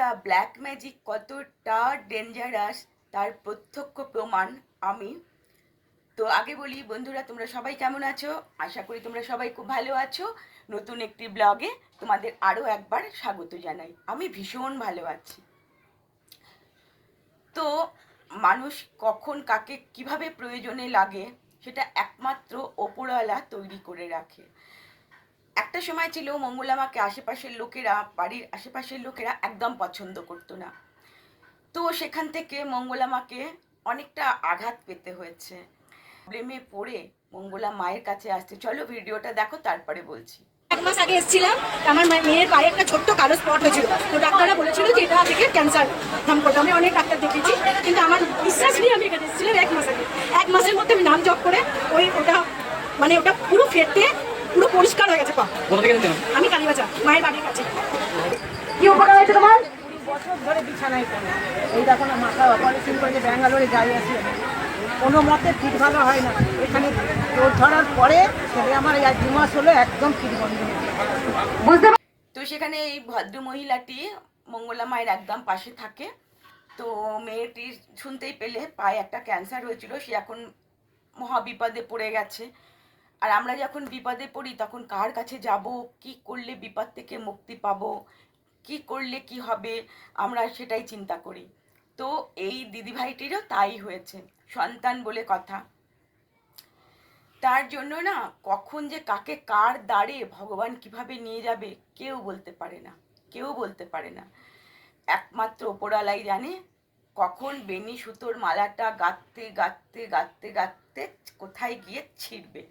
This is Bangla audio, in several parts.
বন্ধুরা ব্ল্যাক ম্যাজিক কতটা ডেঞ্জারাস তার প্রত্যক্ষ প্রমাণ আমি। তো আগে বলি, বন্ধুরা, তোমরা সবাই কেমন আছো? আশা করি তোমরা সবাই খুব ভালো আছো। নতুন একটি ব্লগে তোমাদের আরও একবার স্বাগত জানাই। আমি ভীষণ ভালো আছি। তো মানুষ কখন কাকে কীভাবে প্রয়োজনে লাগে, সেটা একমাত্র ওপরওয়ালা তৈরি করে রাখে। একটা সময় ছিল মঙ্গলামাকে আশেপাশের লোকেরা, বাড়ির আশেপাশের লোকেরা একদম পছন্দ করতো না। তো সেখান থেকে মঙ্গলামাকে অনেকটা আঘাত পেতে হয়েছে। প্রবলেমে পড়ে মঙ্গলা মায়ের কাছে আসতে চলো ভিডিওটা দেখো, তারপরে বলছি। এক মাস আগে এসেছিলাম, আমার মেয়ের পায়ে একটা ছোট্ট কালো স্পট হয়েছিল। তো ডাক্তাররা বলেছিল যে এটা থেকে ক্যান্সার নাম করতে আমি অনেক ডাক্তার দেখেছি কিন্তু আমার বিশ্বাস নিয়ে আমি এখানে এসেছিলাম এক মাস আগে। এক মাসের মধ্যে আমি নাম জপ করে ওই ওটা মানে ওটা পুরো ফেটে পুরো পরিষ্কার হয়ে গেছে পা। কোথা থেকে নিতেন আমি কালীবাজার মায়ের বাড়ির কাছে। কি উপকার হয়েছে তোমার? বছর ধরে বিছানায় পড়ে। এই দেখো না মাথা অপারেশন করে যে ব্যাঙ্গালোরে যাই আসি কোনো মতে ফিট ভালো হয় না। এখানে চোট ধরার পরে সেটা আমার এই দু মাস হলো একদম ফিট বন্ধ গেছে। তো সেখানে এই ভদ্র মহিলাটি মঙ্গলা মায়ের একদম পাশে থাকে। তো মেয়েটি শুনতেই পেলে পায়ে একটা ক্যান্সার হয়েছিল সে এখন মহাবিপদে পড়ে গেছে। আর আমরা যখন বিপদে পড়ি, তখন কার কাছে যাব? কি করলে বিপদ থেকে মুক্তি পাবো? কি করলে কি হবে? আমরা সেটাই চিন্তা করি। তো এই দিদিভাইটিরও তাই হয়েছে, সন্তান বলে কথা। তার জন্য না, কখন যে কাকে কার দাঁড়ে ভগবান কীভাবে নিয়ে যাবে, কেউ বলতে পারে না, কেউ বলতে পারে না। একমাত্র ওপরালাই জানে কখন বেনি সুতোর মালাটা গাঁথতে গাঁথতে গাঁথতে গাঁথতে কোথায় গিয়ে ছিঁড়বে।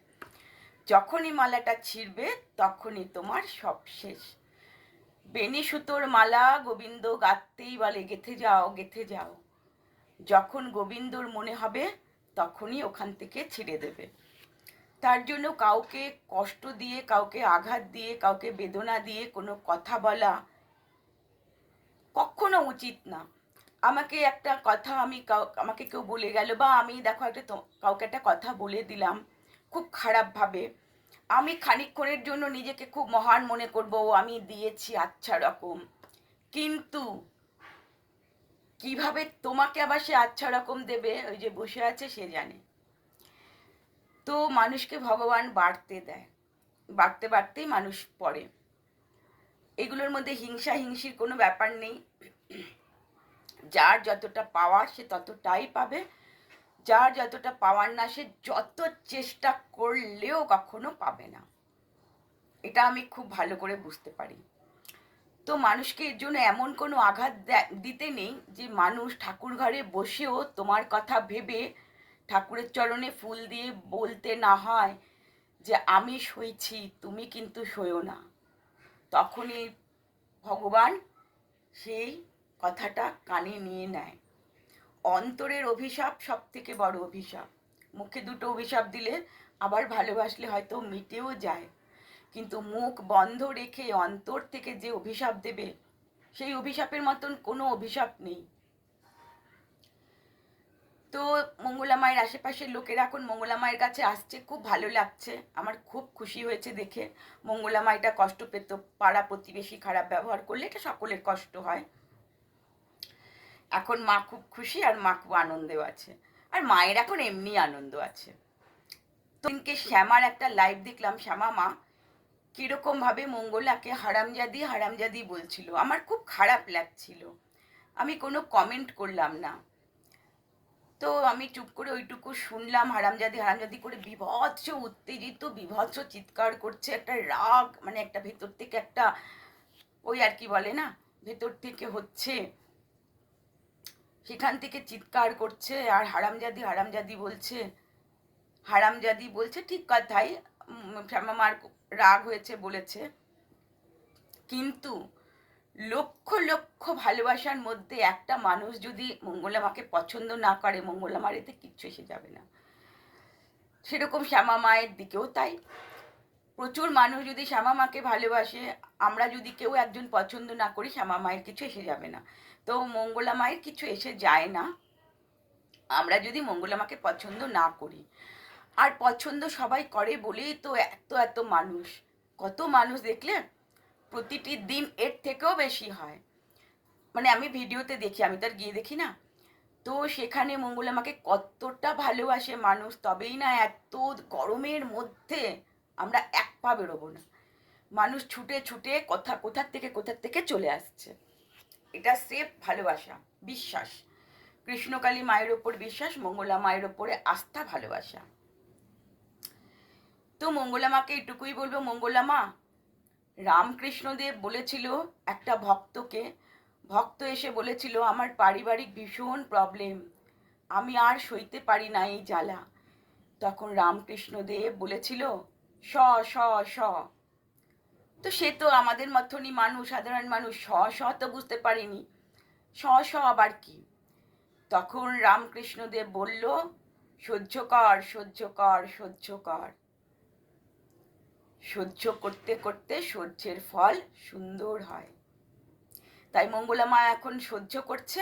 যখনই মালাটা ছিঁড়বে, তখনই তোমার সব শেষ। বেনি সুতোর মালা গোবিন্দ গাঁথতেই বলে, গেথে যাও গেথে যাও। যখন গোবিন্দর মনে হবে, তখনই ওখান থেকে ছিঁড়ে দেবে। তার জন্য কাউকে কষ্ট দিয়ে, কাউকে আঘাত দিয়ে, কাউকে বেদনা দিয়ে কোনো কথা বলা কখনো উচিত না। আমাকে একটা কথা আমি আমাকে কেউ বলে গেল, বা আমি দেখো একটা কাউকে একটা কথা বলে দিলাম খুব খারাপভাবে। আমি খানিকক্ষণের জন্য নিজেকে খুব মহান মনে করব আমি দিয়েছি আচ্ছা রকম। কিন্তু কীভাবে তোমাকে আবার সে আচ্ছা রকম দেবে? ওই যে বসে আছে, সে জানে। তো মানুষকে ভগবান বাড়তে দেয়। বাড়তে বাড়তেই মানুষ পড়ে। এগুলোর মধ্যে হিংসা হিংসির কোনো ব্যাপার নেই। যার যতটা পাওয়ার সে ততটাই পাবে। যার যতটা পাওয়ার না, সে যত চেষ্টা করলেও কখনো পাবে না। এটা আমি খুব ভালো করে বুঝতে পারি। তো মানুষকে এর জন্য এমন কোনো আঘাত দিতে নেই যে মানুষ ঠাকুর ঘরে বসেও তোমার কথা ভেবে ঠাকুরের চরণে ফুল দিয়ে বলতে না হয় যে, আমি সইছি, তুমি কিন্তু সইও না। তখনই ভগবান সেই কথাটা কানে নিয়ে নেয়। অন্তরের অভিশাপ সব থেকে বড় অভিশাপ। মুখে দুটো অভিশাপ দিলে আবার ভালোবাসলে হয়তো মিটেও যায়। কিন্তু মুখ বন্ধ রেখে অন্তর থেকে যে অভিশাপ দেবে, সেই অভিশাপের মতন কোনো অভিশাপ নেই। তো মঙ্গলা মায়ের আশেপাশের লোকেরা এখন মঙ্গলা মায়ের কাছে আসছে, খুব ভালো লাগছে। আমার খুব খুশি হয়েছে দেখে। মঙ্গলা মায়েটা কষ্ট পেত, পাড়া প্রতিবেশী খারাপ ব্যবহার করলে এটা সকলের কষ্ট হয়। এখন মা খুব খুশি আর মা খুব আনন্দেও আছে। আর মায়ের এখন এমনি আনন্দ আছে। তো দিনকে শ্যামার একটা লাইভ দেখলাম, শ্যামা মা কীরকম ভাবে মঙ্গলাকে হারামজাদি হারামজাদি বলছিল। আমার খুব খারাপ লাগছিল। আমি কোনো কমেন্ট করলাম না। তো আমি চুপ করে ওইটুকু শুনলাম, হারামজাদি হারামজাদি করে বিভৎস, উত্তেজিত, বিভৎস চিৎকার করছে, একটা রাগ মানে একটা ভেতর থেকে একটা ওই আর কি বলে না, ভেতর থেকে হচ্ছে সেখান থেকে চিৎকার করছে, আর হারামজাদি হারামজাদি বলছে হারামজাদি বলছে, ঠিক কথাই শ্যামামার রাগ হয়েছে, বলেছে। কিন্তু লক্ষ লক্ষ ভালোবাসার মধ্যে একটা মানুষ যদি মঙ্গলামাকে পছন্দ না করে মঙ্গলামার এতে কিচ্ছু এসে যাবে না। সেরকম শ্যামা মায়ের দিকেও তাই। প্রচুর মানুষ যদি শ্যামা মাকে ভালোবাসে, আমরা যদি কেউ একজন পছন্দ না করি, শ্যামা মায়ের কিছু এসে যাবে না। তো মঙ্গলা মায়ের কিছু এসে যায় না। আমরা যদি মঙ্গলা মাকে পছন্দ না করি, আর পছন্দ সবাই করে বলেই তো এত এত মানুষ, কত মানুষ দেখলে প্রতিটি দিন এর থেকেও বেশি হয়। মানে আমি ভিডিওতে দেখি, আমি তো আর গিয়ে দেখি না। তো সেখানে মঙ্গল আমাকে কতটা ভালোবাসে মানুষ, তবেই না এত গরমের মধ্যে আমরা এক পা বেরোবো না। মানুষ ছুটে ছুটে কোথা, কোথার থেকে কোথার থেকে চলে আসছে। এটা সেফ ভালোবাসা, বিশ্বাস। কৃষ্ণকালী মায়ের ওপর বিশ্বাস, মঙ্গলা মায়ের ওপরে আস্থা, ভালোবাসা। তো মঙ্গলা মাকে এটুকুই বলব, মঙ্গলা মা রামকৃষ্ণদেব বলেছিল একটা ভক্তকে, ভক্ত এসে বলেছিল, আমার পারিবারিক ভীষণ প্রবলেম আমি আর সইতে পারি না এই জ্বালা। তখন রামকৃষ্ণদেব বলেছিল স স স তো সে তো আমাদের মতনই মানুষ, সাধারণ মানুষ স স তো বুঝতে পারিনি। স স আবার কি? তখন রামকৃষ্ণদেব বলল, সহ্য কর সহ্য কর সহ্য কর। সহ্য করতে করতে সহ্যের ফল সুন্দর হয়। তাই মঙ্গলামা এখন সহ্য করছে।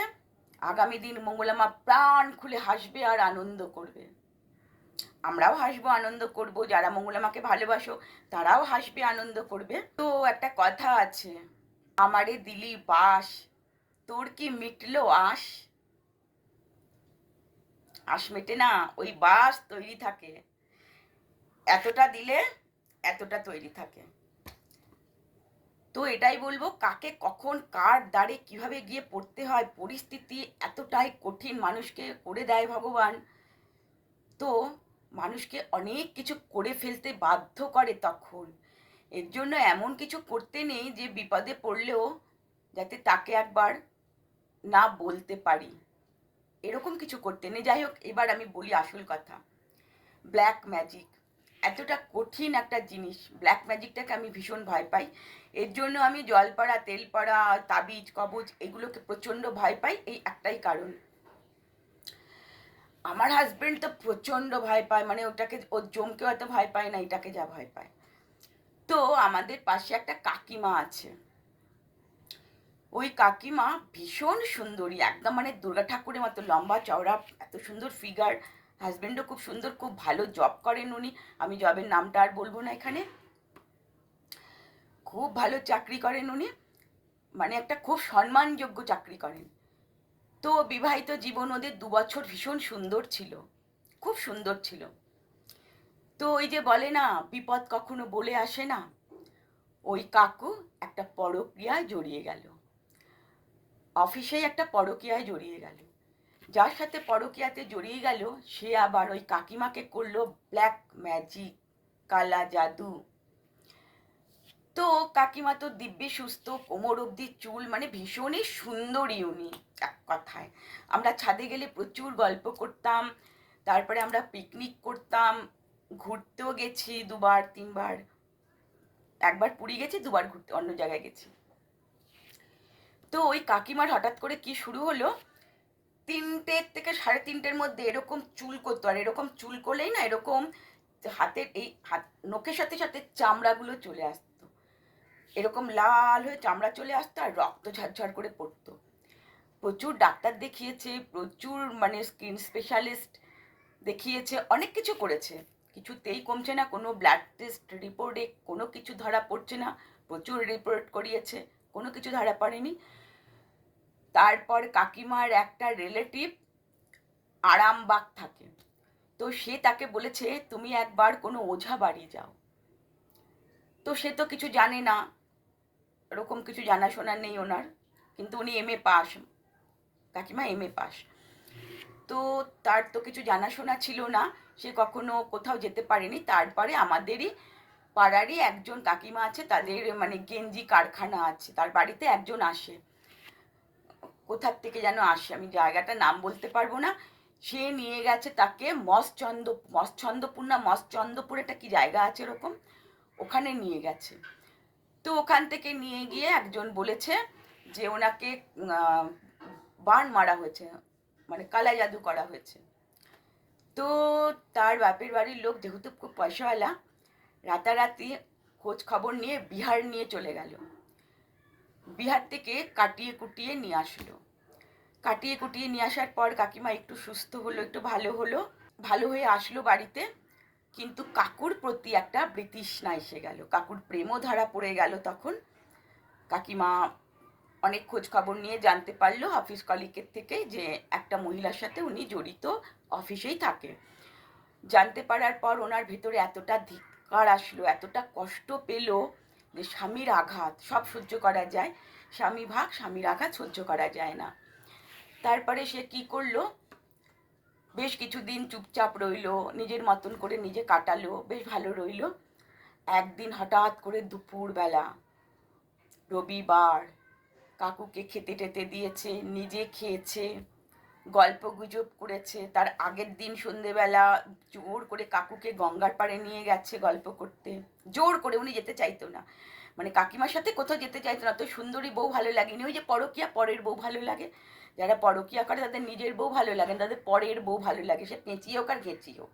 আগামী দিন মঙ্গলামা প্রাণ খুলে হাসবে আর আনন্দ করবে। আমরাও হাসবো, আনন্দ করব। যারা মঙ্গলামাকে ভালোবাসো, তারাও হাসবে, আনন্দ করবে। তো একটা কথা আছে, আমারে দিলি বাস, তোর কি মিটলো আস? আস মেটে না, ওই বাস তৈরি থাকে। এতটা দিলে, এতটা তৈরি থাকে। তো এটাই বলব, কাকে কখন, কার দ্বারে কীভাবে গিয়ে পড়তে হয়, পরিস্থিতি এতটাই কঠিন, মানুষকে করে দেয় ভগবান। তো মানুষকে অনেক কিছু করে ফেলতে বাধ্য করে তখন। এর জন্য এমন কিছু করতে নেই যে বিপদে পড়লেও যাতে তাকে একবার না বলতে পারি। এরকম কিছু করতে নেই। যাই হোক, এবার আমি বলি আসল কথা। ব্ল্যাক ম্যাজিক এতটা কঠিন একটা জিনিস। ব্ল্যাক ম্যাজিকটাকে আমি ভীষণ ভয় পাই। এর জন্য আমি জলপাড়া, তেলপাড়া, তাবিজ, কবজ এগুলোকে প্রচণ্ড ভয় পাই। এই একটাই কারণ। আমার হাজবেন্ড তো প্রচণ্ড ভয় পায় মানে ওটাকে, ওর জমকে হয়তো ভয় পায় না, এটাকে যা ভয় পায়। তো আমাদের পাশে একটা কাকিমা আছে। ওই কাকিমা ভীষণ সুন্দরী, একদম মানে দুর্গা ঠাকুরের মতো লম্বা চওড়া, এত সুন্দর ফিগার হাজবেন্ডও খুব সুন্দর, খুব ভালো জব করেন উনি। আমি জবের নামটা আর বলব না এখানে। খুব ভালো চাকরি করেন উনি। মানে একটা খুব সম্মানযোগ্য চাকরি করেন। তো বিবাহিত জীবন ওদের দু বছর ভীষণ সুন্দর ছিল। খুব সুন্দর ছিল। তো ওই যে বলে না, বিপদ কখনো বলে আসে না। ওই কাকু একটা পরক্রিয়ায় জড়িয়ে গেল। অফিসেই একটা পরকীয়ায় জড়িয়ে গেল। যার সাথে পরকীয়াতে জড়িয়ে গেল, সে আবার ওই কাকিমাকে করল ব্ল্যাক ম্যাজিক কালা জাদু। তো কাকিমা তো দিব্যি সুস্থ, কোমর অবধি চুল মানে ভীষণই সুন্দরী উনি এক কথায়। আমরা ছাদে গেলে প্রচুর গল্প করতাম, তারপরে আমরা পিকনিক করতাম, ঘুরতেও গেছি দুবার, তিনবার। একবার পুরী গেছি, দুবার ঘুরতে, অন্য জায়গায় গেছি। তো ওই কাকিমার হঠাৎ করে কি শুরু হলো? তিনটের থেকে সাড়ে তিনটের মধ্যে এরকম চুল করতো, আর এরকম চুল করলেই না এরকম হাতের এই হাত, নখের সাথে সাথে চামড়াগুলো চলে আসতো। এরকম লাল হয়ে চামড়া চলে আসতো আর রক্ত ঝরঝর করে পড়তো। প্রচুর ডাক্তার দেখিয়েছে, প্রচুর মানে স্কিন স্পেশালিস্ট দেখিয়েছে, অনেক কিছু করেছে। কিছুতেই কমছে না, কোনো ব্লাড টেস্ট রিপোর্টে কোনো কিছু ধরা পড়ছে না, প্রচুর রিপোর্ট করিয়েছে, কোনো কিছু ধরা পড়েনি। তারপর কাকিমার একটা রিলেটিভ আরামবাগ থাকে। তো সে তাকে বলেছে, তুমি একবার কোনো ওঝা বাড়ি যাও। তো সে তো কিছু জানে না এরকম কিছু জানাশোনা নেই ওনার, কিন্তু উনি এম এ পাস, কাকিমা এম এ পাস। তো তার তো কিছু জানাশোনা ছিল না, সে কখনো কোথাও যেতে পারেনি। তারপরে আমাদেরই পাড়ারই একজন কাকিমা আছে, তাদের মানে গেঞ্জি কারখানা আছে, তার বাড়িতে একজন আসে। কোথার থেকে যেন আসে, আমি জায়গাটার নাম বলতে পারব না। সে নিয়ে গেছে তাকে মসচন্দ মসচন্দপুর না মসচন্দপুর একটা কি জায়গা আছে এরকম ওখানে নিয়ে গেছে। তো ওখান থেকে নিয়ে গিয়ে একজন বলেছে যে ওনাকে বান মারা হয়েছে মানে কালা জাদু করা হয়েছে। তো তার বাপের বাড়ির লোক যেহেতু খুব পয়সাওয়ালা, রাতারাতি খোঁজ খবর নিয়ে বিহার নিয়ে চলে গেল। বিহার থেকে কাটিয়ে কুটিয়ে নিয়ে আসলো। কাটিয়ে কুটিয়ে নিয়ে আসার পর কাকিমা একটু সুস্থ হলো, একটু ভালো হলো, ভালো হয়ে আসলো বাড়িতে। কিন্তু কাকুর প্রতি একটা বৃতৃষ্ণা এসে গেল। কাকুর প্রেমও ধরা পড়ে গেল তখন। কাকিমা অনেক খোঁজ খবর নিয়ে জানতে পারল অফিস কলিকের থেকে যে একটা মহিলার সাথে উনি জড়িত অফিসেই থাকে। জানতে পারার পর ওনার ভেতরে এতটা ধিক্কার আসলো, এতটা কষ্ট পেল যে স্বামীর আঘাত, সব সহ্য করা যায়। স্বামী ভাগ, স্বামীর আঘাত সহ্য করা যায় না। তারপরে সে কি করল? বেশ কিছুদিন চুপচাপ রইল, নিজের মতন করে নিজে কাটালো, বেশ ভালো রইল। একদিন হঠাৎ করে দুপুরবেলা, রবিবার, কাকুকে খেতে টেতে দিয়েছে, নিজে খেয়েছে, গল্প গুজব করেছে, তার আগের দিন সন্ধেবেলা জোর করে কাকুকে গঙ্গার পাড়ে নিয়ে গেছে গল্প করতে। জোর করে, উনি যেতে চাইতো না। মানে কাকিমার সাথে কোথাও যেতে চাইতো না তো সুন্দরী বউ ভালো লাগেনি। ওই যে পরকিয়া, পরের বউ ভালো লাগে। যারা পরকিয়া করে তাদের নিজের বউ ভালো লাগে তাদের পরের বউ ভালো লাগে, সে পেঁচি হোক আর ঘেঁচি হোক।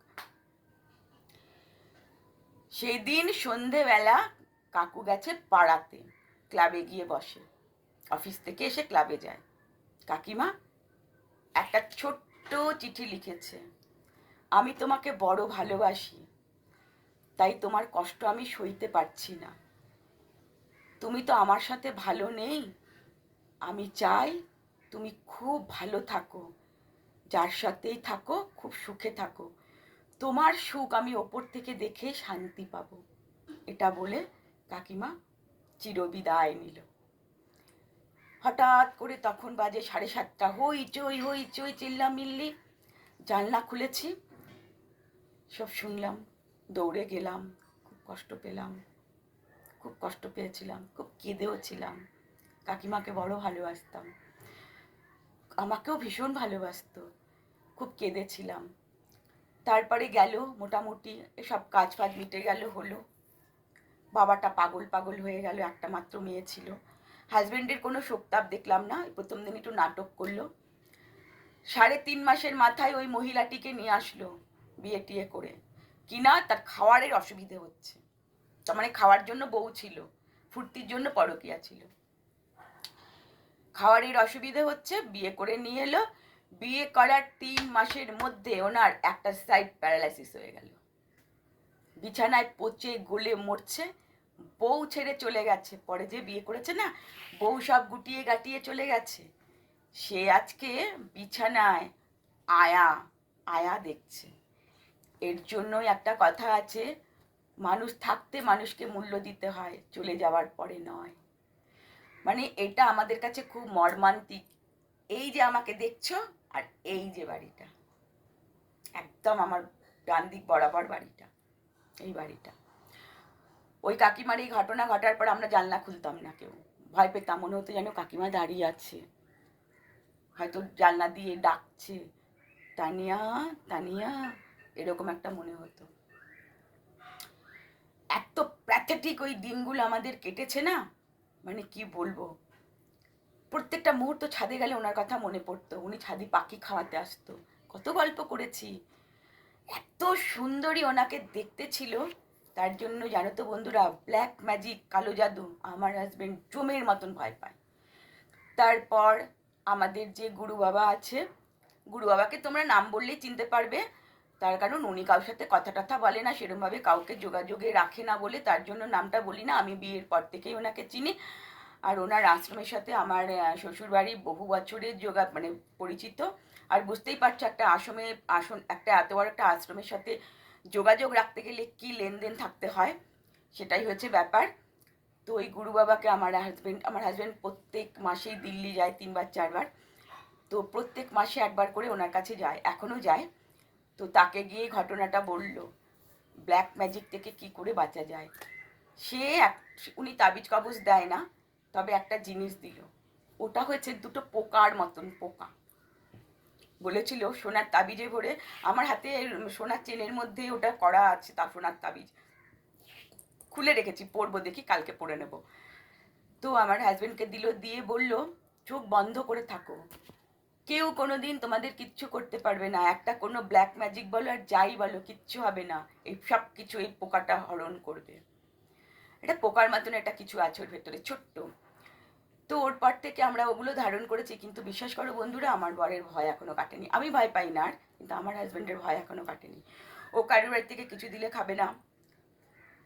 সেই দিন সন্ধেবেলা কাকু গেছে পাড়াতে, ক্লাবে গিয়ে বসে। অফিস থেকে এসে ক্লাবে যায়। কাকিমা একটা ছোট্ট চিঠি লিখেছে, আমি তোমাকে বড় ভালোবাসি, তাই তোমার কষ্ট আমি সইতে পারছি না। তুমি তো আমার সাথে ভালো নেই, আমি চাই তুমি খুব ভালো থাকো। যার সাথেই থাকো, খুব সুখে থাকো। তোমার সুখ আমি ওপর থেকে দেখে শান্তি পাব। এটা বলে কাকিমা চিরবিদায় নিল। হঠাৎ করে তখন বাজে সাড়ে সাতটা। হই চই হই চই চিল্লা মিল্লি জানলা খুলেছি। সব শুনলাম, দৌড়ে গেলাম, খুব কষ্ট পেলাম। খুব কষ্ট পেয়েছিলাম, খুব কেঁদেও ছিলাম। কাকিমাকে বড় ভালোবাসতাম। আমাকেও ভীষণ ভালোবাসতো। খুব কেঁদেছিলাম। তারপরে গেল মোটামুটি এসব কাজ ফাজ মিটে গেল, হলো। বাবাটা পাগল পাগল হয়ে গেল, একটা মাত্র মেয়ে ছিল। হাজবেন্ডের কোনো শোকতাপ দেখলাম না প্রথম দিন একটু নাটক করল। সাড়ে তিন মাসের মাথায় ওই মহিলাটিকে নিয়ে আসলো বিয়ে টিয়ে করে। কিনা তার খাওয়ারের অসুবিধে হচ্ছে। তার মানে খাওয়ার জন্য বউ ছিল, ফুর্তির জন্য পরকিয়া ছিল। খাওয়ারের অসুবিধে হচ্ছে, বিয়ে করে নিয়ে এলো। বিয়ে করার তিন মাসের মধ্যে ওনার একটা সাইড প্যারালাইসিস হয়ে গেল। বিছানায় পচে গলে মরছে। বউ ছেড়ে চলে গেছে। পরে যে বিয়ে করেছে না, বউ সব গুটিয়ে গাটিয়ে চলে গেছে। সে আজকে বিছানায় আয়া আয়া দেখছে। এর জন্যই একটা কথা আছে, মানুষ থাকতে মানুষকে মূল্য দিতে হয়, চলে যাওয়ার পরে নয়। মানে এটা আমাদের কাছে খুব মর্মান্তিক। এই যে আমাকে দেখছ, আর এই যে বাড়িটা। একদম আমার ডান দিক বরাবর বাড়িটা, এই বাড়িটা। ওই কাকিমার এই ঘটনা ঘটার পর আমরা জানলা খুলতাম না কেউ। ভয় পেতাম, মনে হতো যেন কাকিমা দাঁড়িয়ে আছে। হয়তো জানলা দিয়ে ডাকছে, তানিয়া তানিয়া, এরকম একটা মনে হতো। এত প্যাথেটিক ওই দিনগুলো আমাদের কেটেছে না? মানে কি বলব? প্রত্যেকটা মুহূর্ত ছাদে গেলে ওনার কথা মনে পড়তো। উনি ছাদি পাখি খাওয়াতে আসতো। কত গল্প করেছি। এত সুন্দরী ওনাকে দেখতে ছিল। তার জন্য জানো তো বন্ধুরা ব্ল্যাক ম্যাজিক কালো জাদু আমার হাজবেন্ড জমের মতন ভয় পায়। তারপর আমাদের যে গুরু বাবা আছে গুরু বাবাকে তোমরা নাম বললেই চিনতে পারবে তার কারণ উনি কারোর সাথে কথা টথা বলে না সেরকমভাবে কাউকে যোগাযোগে রাখে না বলে, তার জন্য নামটা বলি না। আমি বিয়ের পর থেকেই ওনাকে চিনি। আর ওনার আশ্রমের সাথে আমার শ্বশুরবাড়ি বহু বছরের যোগা মানে পরিচিত। আর বুঝতেই পারছ একটা আশ্রমে, আসন, একটা এত বড় একটা আশ্রমের সাথে যোগাযোগ রাখতে গেলে কি লেনদেন থাকতে হয়, সেটাই হচ্ছে ব্যাপার। তো ওই গুরু বাবাকে আমার হাজবেন্ড আমার হাজবেন্ড প্রত্যেক মাসেই দিল্লি যায় তিনবার, চারবার। তো প্রত্যেক মাসে একবার করে ওনার কাছে যায়, এখনও যায়। তো তাকে গিয়ে ঘটনাটা বলল ব্ল্যাক ম্যাজিক থেকে কি করে বাঁচা যায়? সে এক, উনি তাবিজ কবজ দেয় না, তবে একটা জিনিস দিল। ওটা হয়েছে দুটো পোকার মতন পোকা। বলেছিল, সোনার তাবিজে ভরে, আমার হাতে সোনার চেনের মধ্যে ওটা করা আছে, তা সোনার তাবিজ। খুলে রেখেছি, পরবো, দেখি কালকে পরে নেব। তো আমার হাজব্যান্ডকে দিল, দিয়ে বলল, চোখ বন্ধ করে থাকো। কেউ কোনো দিন তোমাদের কিচ্ছু করতে পারবে না। একটা কোনো ব্ল্যাক ম্যাজিক বলো আর যাই বলো, কিচ্ছু হবে না। এই সব কিছু এই পোকাটা হরণ করবে। এটা পোকার মতন একটা কিছু আছে ওর ভেতরে, ছোট্ট। তো ওর পর থেকে আমরা ওগুলো ধারণ করেছি, কিন্তু বিশ্বাস করো বন্ধুরা, আমার বরের ভয় এখনও কাটেনি। আমি ভয় পাই না আর, কিন্তু আমার হাজব্যান্ডের ভয় এখনও কাটেনি। ও কারোর বাড়ি থেকে কিছু দিলে খাবে না।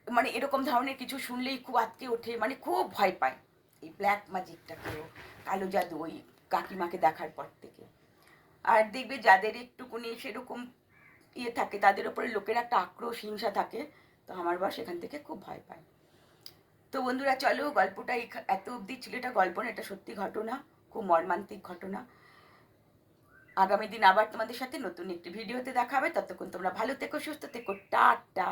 মানে এরকম ধরনের কিছু শুনলেই খুব আটকে ওঠে মানে খুব ভয় পায়। এই ব্ল্যাক ম্যাজিকটাকেও কালো জাদু ওই কাকিমাকে দেখার পর থেকে। আর দেখবে যাদের একটুকুনি সেরকম ইয়ে থাকে, তাদের ওপরে লোকের একটা আক্রোশ, হিংসা থাকে, তো আমার বর সেখান থেকে খুব ভয় পায়। তো বন্ধুরা, চলো গল্পটা এত অবধি ছিল এটা গল্প না, এটা সত্যি ঘটনা, খুব মর্মান্তিক ঘটনা। আগামী দিন আবার তোমাদের সাথে নতুন একটি ভিডিওতে দেখা হবে। ততক্ষণ তোমরা ভালো থেকো, সুস্থ থেকো, টাটা।